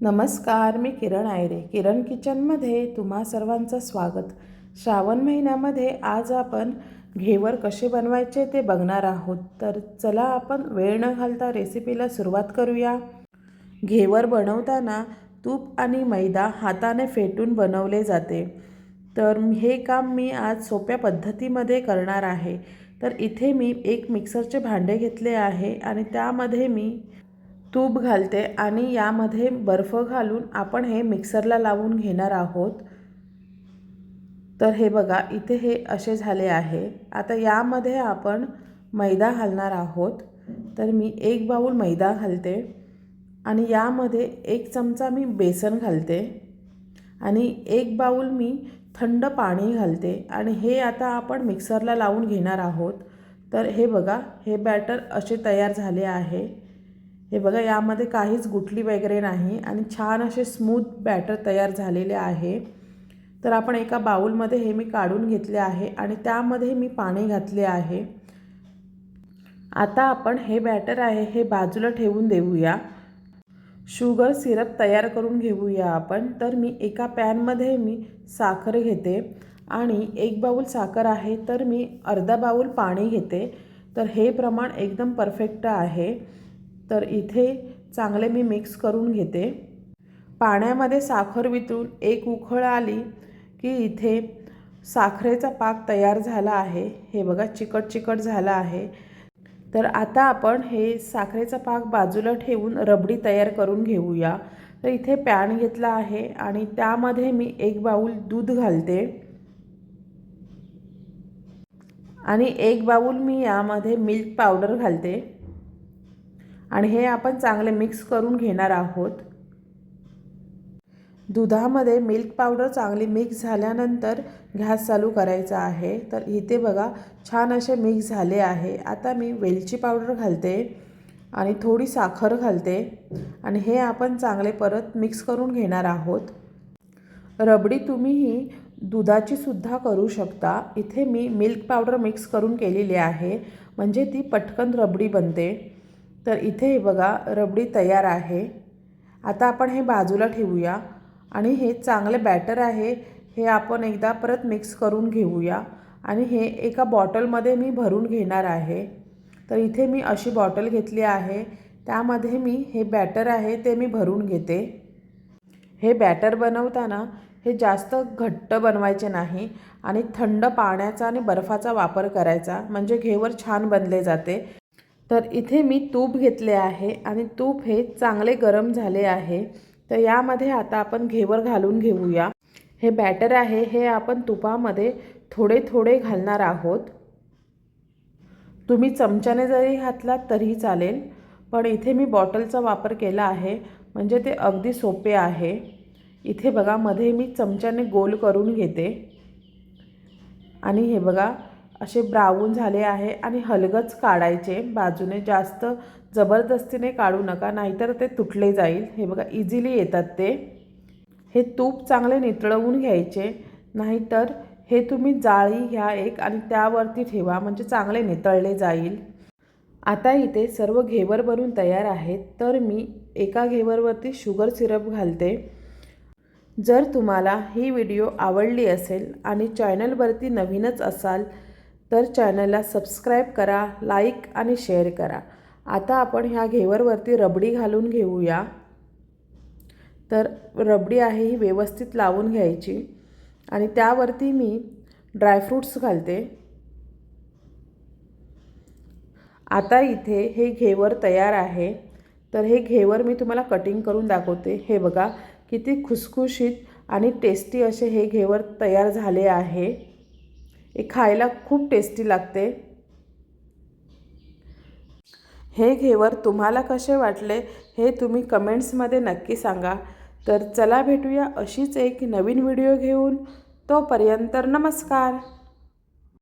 नमस्कार मी किरण आयरे. किरण किचनमध्ये तुम्हा सर्वांचं स्वागत. श्रावण महिन्यामध्ये आज आपण घेवर कसे बनवायचे ते बघणार आहोत. तर चला आपण वेळ न घालता रेसिपीला सुरुवात करूया. घेवर बनवताना तूप आणि मैदा हाताने फेटून बनवले जाते. तर हे काम मी आज सोप्या पद्धतीमध्ये करणार आहे. तर इथे मी एक मिक्सरचे भांडे घेतले आहे आणि त्यामध्ये मी तूप घालते आणि यामध्ये बर्फ घालून आपण हे मिक्सरला लावून घेणार आहोत. तर हे बघा इथे हे असे झाले आहे. आता यामध्ये आपण मैदा घालणार आहोत. तर मी एक बाऊल मैदा घालते आणि यामध्ये एक चमचा मी बेसन घालते आणि एक बाऊल मी थंड पाणी घालते. आणि हे आता आपण मिक्सरला लावून घेणार आहोत. तर हे बघा हे बॅटर असे तयार झाले आहे. हे बघा यामध्ये काहीच गुठली वगैरे नाही आणि छान असे स्मूथ बॅटर तयार झालेले आहे. तर आपण एका बाऊलमध्ये हे मी काढून घेतले आहे आणि त्यामध्ये मी पाणी घातले आहे. आता आपण हे बॅटर आहे हे बाजूला ठेवून देऊया. शुगर सिरप तयार करून घेऊया आपण. तर मी एका पॅनमध्ये मी साखर घेते आणि एक बाऊल साखर आहे तर मी अर्धा बाऊल पाणी घेते. तर हे प्रमाण एकदम परफेक्ट आहे. तर इथे चांगले मी मिक्स करून घेते. पाण्यामध्ये साखर वितळून एक उखळ आली की इथे साखरेचा पाक तयार झाला आहे. हे बघा चिकट चिकट झाला आहे. तर आता आपण हे साखरेचा पाक बाजूला ठेवून रबडी तयार करून घेऊया. तर इथे पॅन घेतला आहे आणि त्यामध्ये मी एक बाऊल दूध घालते. आणि एक बाऊल मी यामध्ये मिल्क पावडर घालते. आणि हे आपण चांगले मिक्स करून घेणार आहोत. दुधामध्ये मिल्क पावडर चांगली मिक्स झाल्यानंतर गॅस चालू करायचा आहे. तर इथे बघा छान असे मिक्स झाले आहे. आता मी वेलची पावडर घालते आणि थोडी साखर घालते आणि हे आपण चांगले परत मिक्स करून घेणार आहोत. रबडी तुम्हीही दुधाची सुद्धा करू शकता. इथे मी मिल्क पावडर मिक्स करून केलेली आहे. म्हणजे ती पटकन रबडी बनते. तर इथे बघा रबडी तयार आहे. आता आपण हे बाजूला ठेवूया. आणि हे चांगले बॅटर आहे हे आपण एकदा परत मिक्स करून घेऊया. आणि हे एका बॉटलमध्ये मी भरून घेणार आहे. तर इथे मी अशी बॉटल घेतली आहे. त्यामध्ये मी हे बॅटर आहे ते मी भरून घेते. हे बॅटर बनवताना हे जास्त घट्ट बनवायचे नाही आणि थंड पाण्याचा आणि बर्फाचा वापर करायचा. म्हणजे घेवर छान बनले जाते. तर इथे मी तूप घेतले आहे आणि तूप हे चांगले गरम झाले आहे. तर यामध्ये आता आपण घेवर घालून घेऊया. हे बॅटर आहे हे आपण तुपामध्ये थोडे थोडे घालणार आहोत. तुम्ही चमच्याने जरी घातलात तरीही चालेल पण इथे मी बॉटलचा वापर केला आहे म्हणजे ते अगदी सोपे आहे. इथे बघा मध्ये मी चमच्याने गोल करून घेते. आणि हे बघा असे ब्राऊन झाले आहे आणि हलगच काढायचे. बाजूने जास्त जबरदस्तीने काढू नका नाहीतर ते तुटले जाईल. हे बघा इझिली येतात ते. हे तूप चांगले नितळवून घ्यायचे नाहीतर हे तुम्ही जाळी घ्या एक आणि त्यावरती ठेवा म्हणजे चांगले नितळले जाईल. आता इथे सर्व घेवर बनून तयार आहेत तर मी एका घेवरवरती शुगर सिरप घालते. जर तुम्हाला ही व्हिडिओ आवडली असेल आणि चॅनलवरती नवीनच असाल तर चॅनलला सबस्क्राईब करा लाईक आणि शेअर करा. आता आपण ह्या घेवरवरती रबडी घालून घेऊया. तर रबडी आहे ही व्यवस्थित लावून घ्यायची. आणि त्यावरती मी ड्रायफ्रूट्स घालते. आता इथे हे घेवर तयार आहे. तर हे घेवर मी तुम्हाला कटिंग करून दाखवते. हे बघा किती खुसखुशीत आणि टेस्टी असे हे घेवर तयार झाले आहे. हे खायला खूप टेस्टी लागते. हे घेवर तुम्हाला कसे वाटले हे तुम्ही कमेंट्समध्ये नक्की सांगा. तर चला भेटूया अशीच एक नवीन व्हिडिओ घेऊन. तोपर्यंत नमस्कार.